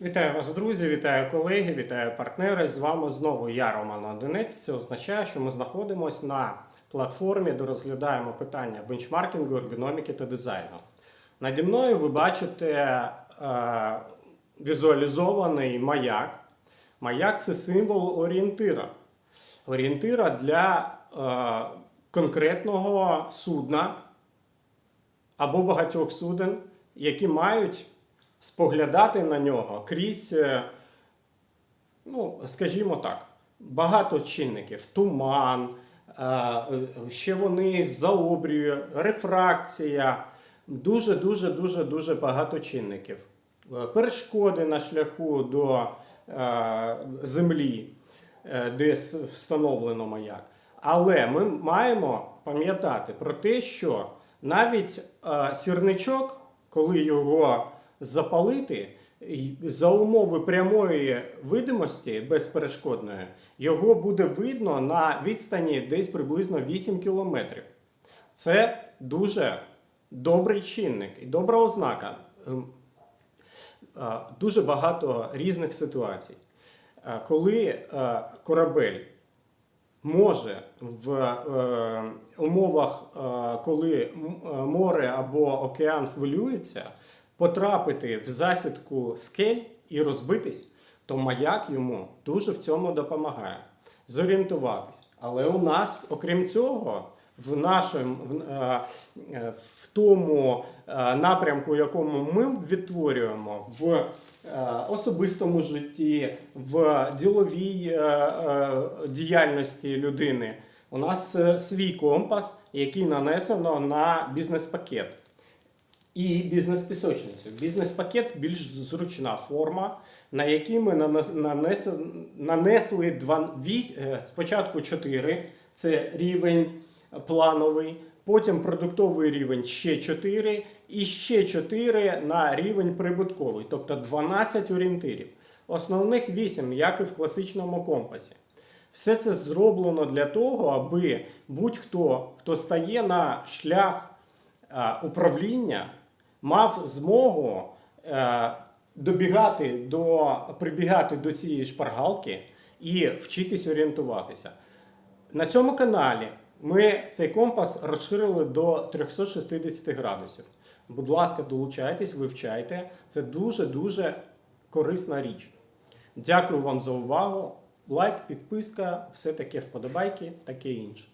Вітаю вас, друзі, вітаю колеги, вітаю партнери. З вами знову я, Роман Одинець. Це означає, що ми знаходимося на платформі, де розглядаємо питання бенчмаркінгу, ергономіки та дизайну. Наді мною ви бачите е, візуалізований маяк. Маяк це символ орієнтира. Орієнтира для е, конкретного судна або багатьох суден, які мають споглядати на нього крізь, е, ну, скажімо так, багато чинників: туман, е, ще вони заобрює, рефракція, дуже, дуже, дуже, багато чинників. Е, Перешкоди на шляху до землі, де встановлено маяк. Але ми маємо пам'ятати про те, що навіть сірничок, коли його запалити, за умови прямої видимості безперешкодної, його буде видно на відстані десь приблизно 8 кілометрів. Це дуже добрий чинник і добра ознака. Ем, Дуже багато різних ситуацій. Коли корабель може в е, умовах, е, коли е, море або океан хвилюється, потрапити в засідку скель і розбитись, то маяк йому дуже в цьому допомагає зорієнтуватись. Але у нас, окрім цього, в нашому в, е, е, в тому е, напрямку, якому ми відтворюємо в особистому житті, в діловій діяльності людини, у нас свій компас, який нанесено на бізнес-пакет. І бізнес-пісочницю. Бізнес-пакет більш зручна форма, на якій ми нанес- нанес- нанесли два, вісь, е, спочатку 4, це рівень плановий, потім продуктовий рівень ще 4, і ще 4 на рівень прибутковий, тобто 12 орієнтирів. Основних 8, як і в класичному компасі. Все це зроблено для того, аби будь-хто, хто стає на шлях управління, мав змогу е, добігати до прибігати до цієї шпаргалки і вчитись орієнтуватися. На цьому каналі ми цей компас розширили до 360 градусів. Будь ласка, долучайтесь, вивчайте. Це дуже-дуже корисна річ. Дякую вам за увагу. Лайк, підписка, все таке вподобайки, таке інше.